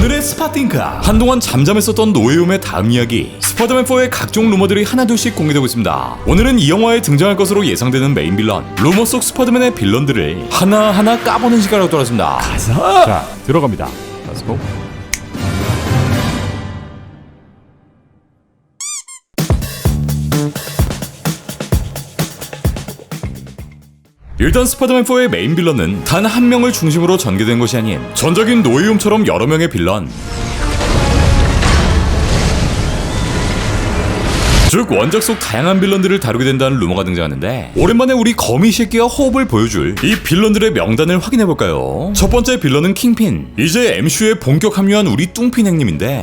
오늘의 스파팅카. 한동안 잠잠했었던 노예움의 다음 이야기. 스파이더맨4의 각종 루머들이 하나둘씩 공개되고 있습니다. 오늘은 이 영화에 등장할 것으로 예상되는 메인 빌런. 루머 속 스파이더맨의 빌런들을 하나하나 까보는 시간으로 돌아왔습니다. 자, 들어갑니다. Go. 일단 스파이더맨 4의 메인 빌런은 단 한 명을 중심으로 전개된 것이 아닌 전적인 노예움처럼 여러 명의 빌런 즉 원작 속 다양한 빌런들을 다루게 된다는 루머가 등장하는데 오랜만에 우리 거미 새끼와 호흡을 보여줄 이 빌런들의 명단을 확인해볼까요? 첫 번째 빌런은 킹핀 이제 MCU에 본격 합류한 우리 뚱핀 행님인데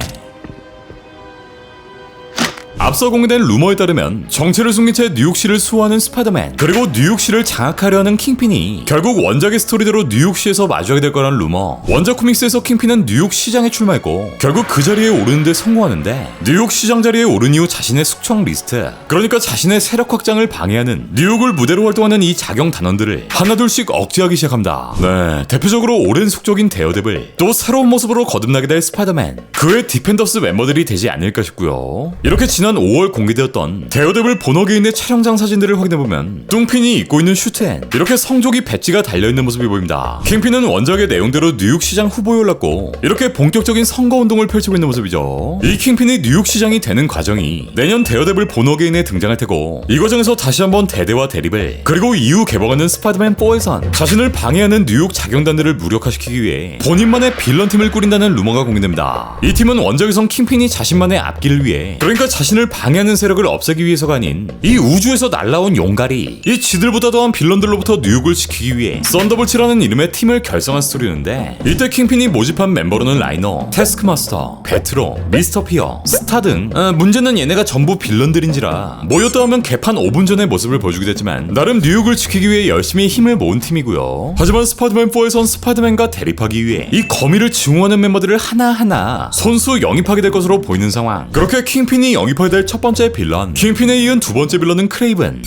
앞서 공개된 루머에 따르면 정체를 숨긴 채 뉴욕시를 수호하는 스파이더맨 그리고 뉴욕시를 장악하려 하는 킹핀이 결국 원작의 스토리대로 뉴욕시에서 마주하게 될 거란 루머. 원작 코믹스에서 킹핀은 뉴욕 시장에 출마했고 결국 그 자리에 오르는데 성공하는데 뉴욕 시장 자리에 오른 이후 자신의 숙청 리스트 그러니까 자신의 세력 확장을 방해하는 뉴욕을 무대로 활동하는 이 자경 단원들을 하나둘씩 억제하기 시작합니다. 네 대표적으로 오랜 숙적인 데어데블 또 새로운 모습으로 거듭나게 될 스파이더맨. 그외 디펜더스 멤버들이 되지 않을까 싶고요. 이렇게 지난 5월 공개되었던 데어데블 본어게인의 촬영장 사진들을 확인해보면 뚱핀이 입고 있는 슈트엔 이렇게 성조기 배지가 달려있는 모습이 보입니다. 킹핀은 원작의 내용대로 뉴욕 시장 후보에 올랐고 이렇게 본격적인 선거운동을 펼치고 있는 모습이죠. 이 킹핀이 뉴욕 시장이 되는 과정이 내년 데어데블 본어게인에 등장할 테고 이 과정에서 다시 한번 대대와 대립을 그리고 이후 개봉하는 스파이더맨 4에선 자신을 방해하는 뉴욕 자경단들을 무력화시키기 위해 본인만의 빌런팀을 꾸린다는 루머가 공개됩니다. 이 팀은 원작에선 킹핀이 자신만의 앞길을 위해 그러니까 자신 을 방해하는 세력을 없애기 위해서가 아닌 이 우주에서 날라온 용갈이 이 지들보다 더한 빌런들로부터 뉴욕을 지키기 위해 썬더볼츠라는 이름의 팀을 결성한 스토리였는데 이때 킹핀이 모집한 멤버로는 라이너, 테스크마스터, 베트로, 미스터 피어, 스타 등 아, 문제는 얘네가 전부 빌런들인지라 모였다 하면 개판 5분 전의 모습을 보여주게 됐지만 나름 뉴욕을 지키기 위해 열심히 힘을 모은 팀이고요. 하지만 스파이더맨 4에선 스파이더맨과 대립하기 위해 이 거미를 증오하는 멤버들을 하나하나 손수 영입하게 될 것으로 보이는 상황. 그렇게 킹핀이 영입 하게 될첫 번째 빌런. 킹핀에 이은 두 번째 빌런은 크레이븐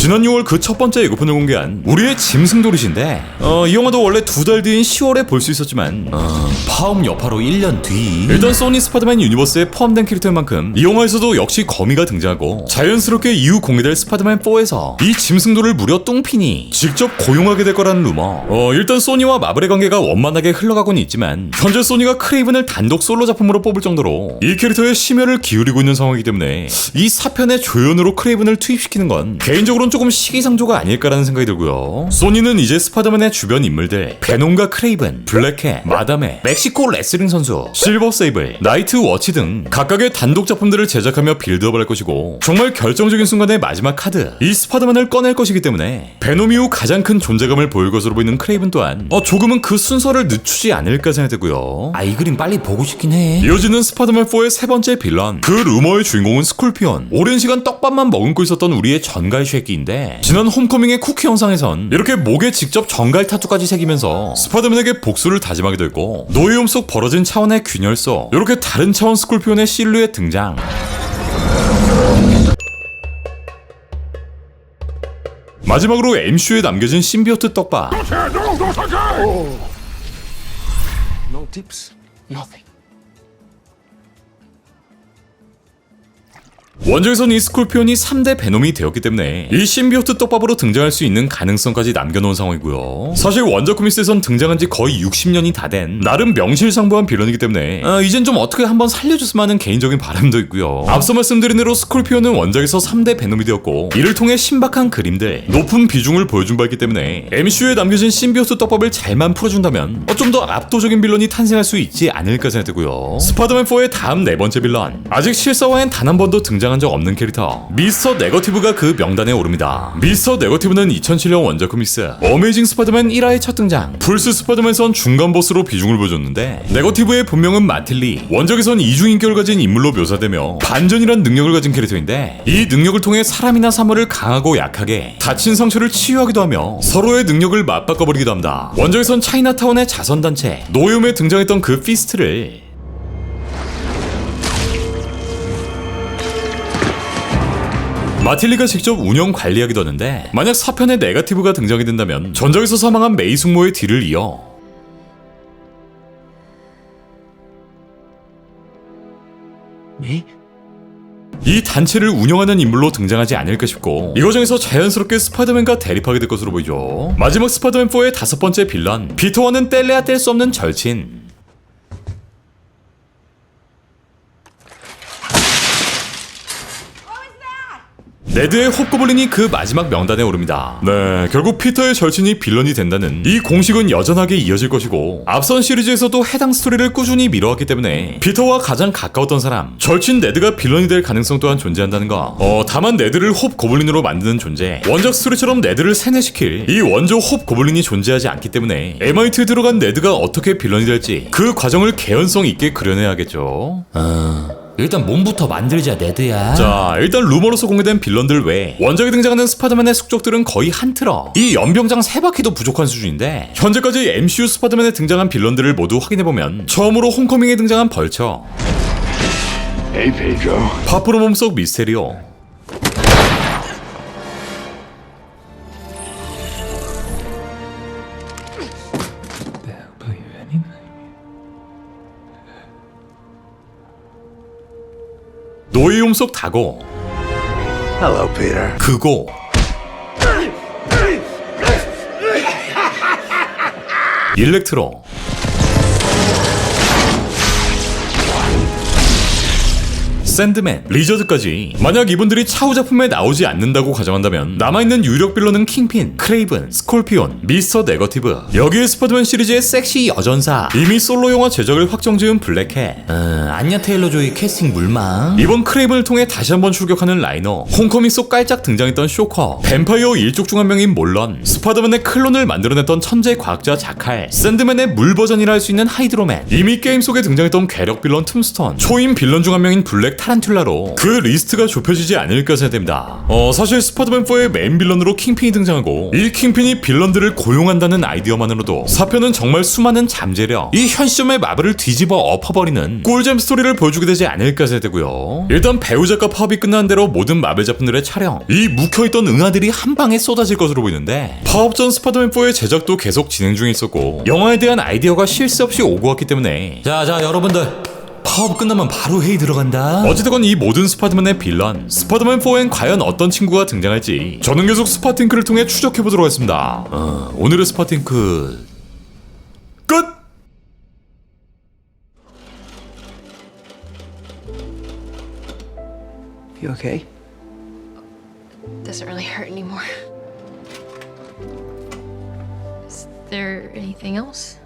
지난 6월 그 첫 번째 예고편을 공개한 우리의 짐승돌이신데 어, 이 영화도 원래 두 달 뒤인 10월에 볼 수 있었지만 어, 파업 여파로 1년 뒤. 일단 소니 스파이더맨 유니버스에 포함된 캐릭터인 만큼 이 영화에서도 역시 거미가 등장하고 자연스럽게 이후 공개될 스파이더맨 4에서 이 짐승돌을 무려 뚱핀이 직접 고용하게 될 거라는 루머. 어, 일단 소니와 마블의 관계가 원만하게 흘러가고는 있지만 현재 소니가 크레이븐을 단독 솔로 작품으로 뽑을 정도로 이 캐릭터에 심혈을 기울이고 있는 상황이기 때문에 이 사편의 조연으로 크레이븐을 투입시키는 건 개인적으로는 조금 시기상조가 아닐까라는 생각이 들고요. 소니는 이제 스파이더맨의 주변 인물들 베놈과 크레이븐, 블랙캣, 마담에, 멕시코 레슬링 선수, 실버 세이블, 나이트 워치 등 각각의 단독 작품들을 제작하며 빌드업을 할 것이고 정말 결정적인 순간의 마지막 카드 이 스파이더맨을 꺼낼 것이기 때문에 베놈 이후 가장 큰 존재감을 보일 것으로 보이는 크레이븐 또한 어, 조금은 그 순서를 늦추지 않을까 생각되고요. 아 이 그림 빨리 보고 싶긴 해. 이어지는 스파이더맨 4의 세 번째 빌런 그 루머의 주인공은 스콜피온 오랜 시간 떡밥만 머금고 있었던 우리의 전갈 쉐끼 인데 지난 홈커밍의 쿠키 영상에선 이렇게 목에 직접 전갈 타투까지 새기면서 스파이더맨에게 복수를 다짐하기도 했고 노예움 속 벌어진 차원의 균열 속 이렇게 다른 차원 스콜피온의 실루엣 등장. 마지막으로 MCU에 남겨진 신비오트 떡밥. No tips, nothing. 원작에선 이 스콜피온이 3대 베놈이 되었기 때문에 이 신비오트 떡밥으로 등장할 수 있는 가능성까지 남겨놓은 상황이고요. 사실 원작 코믹스에선 등장한 지 거의 60년이 다 된 나름 명실상부한 빌런이기 때문에 아, 이젠 좀 어떻게 한번 살려줬으면 하는 개인적인 바람도 있고요. 앞서 말씀드린 대로 스콜피온은 원작에서 3대 베놈이 되었고 이를 통해 신박한 그림들, 높은 비중을 보여준 바 있기 때문에 MCU에 남겨진 신비오트 떡밥을 잘만 풀어준다면 어, 좀더 압도적인 빌런이 탄생할 수 있지 않을까 생각되고요. 스파이더맨 4의 다음 네 번째 빌런 아직 실사화엔 단 한 번도 등장 한 적 없는 캐릭터 미스터 네거티브가 그 명단에 오릅니다. 미스터 네거티브는 2007년 원작 코믹스 어메이징 스파이더맨 1화의 첫 등장 풀스 스파이더맨 선 중간 보스로 비중을 보여줬는데 네거티브의 본명은 마틸리 원작에선 이중인격을 가진 인물로 묘사되며 반전이란 능력을 가진 캐릭터인데 이 능력을 통해 사람이나 사물을 강하고 약하게 다친 상처를 치유하기도 하며 서로의 능력을 맞바꿔버리기도 합니다. 원작에선 차이나타운의 자선단체 노요움에 등장했던 그 피스트를 마틸리가 직접 운영 관리하기도 하는데 만약 사편에 네가티브가 등장이 된다면 전작에서 사망한 메이 숙모의 뒤를 이어 네? 이 단체를 운영하는 인물로 등장하지 않을까 싶고 이 과정에서 자연스럽게 스파이더맨과 대립하게 될 것으로 보이죠. 마지막 스파이더맨 4의 다섯 번째 빌런 피터와는 뗄래야 뗄 수 없는 절친 네드의 홉고블린이 그 마지막 명단에 오릅니다. 네, 결국 피터의 절친이 빌런이 된다는 이 공식은 여전하게 이어질 것이고 앞선 시리즈에서도 해당 스토리를 꾸준히 미뤄왔기 때문에 피터와 가장 가까웠던 사람, 절친 네드가 빌런이 될 가능성 또한 존재한다는 거. 어, 다만 네드를 홉고블린으로 만드는 존재, 원작 스토리처럼 네드를 세뇌시킬 이 원조 홉고블린이 존재하지 않기 때문에 MIT에 들어간 네드가 어떻게 빌런이 될지 그 과정을 개연성 있게 그려내야겠죠. 일단 몸부터 만들자, 네드야. 자, 일단 루머로서 공개된 빌런들 외에 원작에 등장하는 스파이더맨의 숙적들은 거의 한 틀어. 이 연병장 세 바퀴도 부족한 수준인데 현재까지 MCU 스파이더맨에 등장한 빌런들을 모두 확인해보면 처음으로 홈커밍에 등장한 벌처 Hey, Pedro. 파프로 몸속 미스테리오 노예 몸속 다고. Hello, Peter. 그고. 일렉트로 샌드맨, 리저드까지. 만약 이분들이 차후 작품에 나오지 않는다고 가정한다면 남아있는 유력 빌런은 킹핀, 크레이븐, 스콜피온, 미스터 네거티브. 여기에 스파이더맨 시리즈의 섹시 여전사. 이미 솔로 영화 제작을 확정지은 블랙캣 어, 안냐 테일러 조이 캐스팅 물망. 이번 크레이븐을 통해 다시 한번 출격하는 라이너, 홈커밍 속 깔짝 등장했던 쇼커, 뱀파이어 일족 중 한 명인 몰런, 스파이더맨의 클론을 만들어냈던 천재 과학자 자칼, 샌드맨의 물 버전이라 할 수 있는 하이드로맨, 이미 게임 속에 등장했던 괴력 빌런 툼스톤, 초임 빌런 중 한 명인 블랙 타 란툴라로 그 리스트가 좁혀지지 않을까 생각됩니다. 어, 사실 스파이더맨 4의 메인 빌런으로 킹핀이 등장하고 이 킹핀이 빌런들을 고용한다는 아이디어만으로도 사편은 정말 수많은 잠재력, 이 현 시점의 마블을 뒤집어 엎어버리는 꿀잼 스토리를 보여주게 되지 않을까 생각되고요. 일단 배우 작가 파업이 끝난 대로 모든 마블 작품들의 촬영, 이 묵혀있던 응아들이 한 방에 쏟아질 것으로 보이는데 파업 전 스파이더맨 4의 제작도 계속 진행 중에 있었고 영화에 대한 아이디어가 쉴새 없이 오고 왔기 때문에 자, 자, 여러분들. 파업 끝나면 바로 회의 들어간다. 어찌됐건 이 모든 스파이더맨의 빌런 스파이더맨 4엔 과연 어떤 친구가 등장할지 저는 계속 스파팅크를 통해 추적해보도록 하겠습니다 어, 오늘의 스파팅크 끝! You okay? doesn't really hurt anymore. Is there anything else?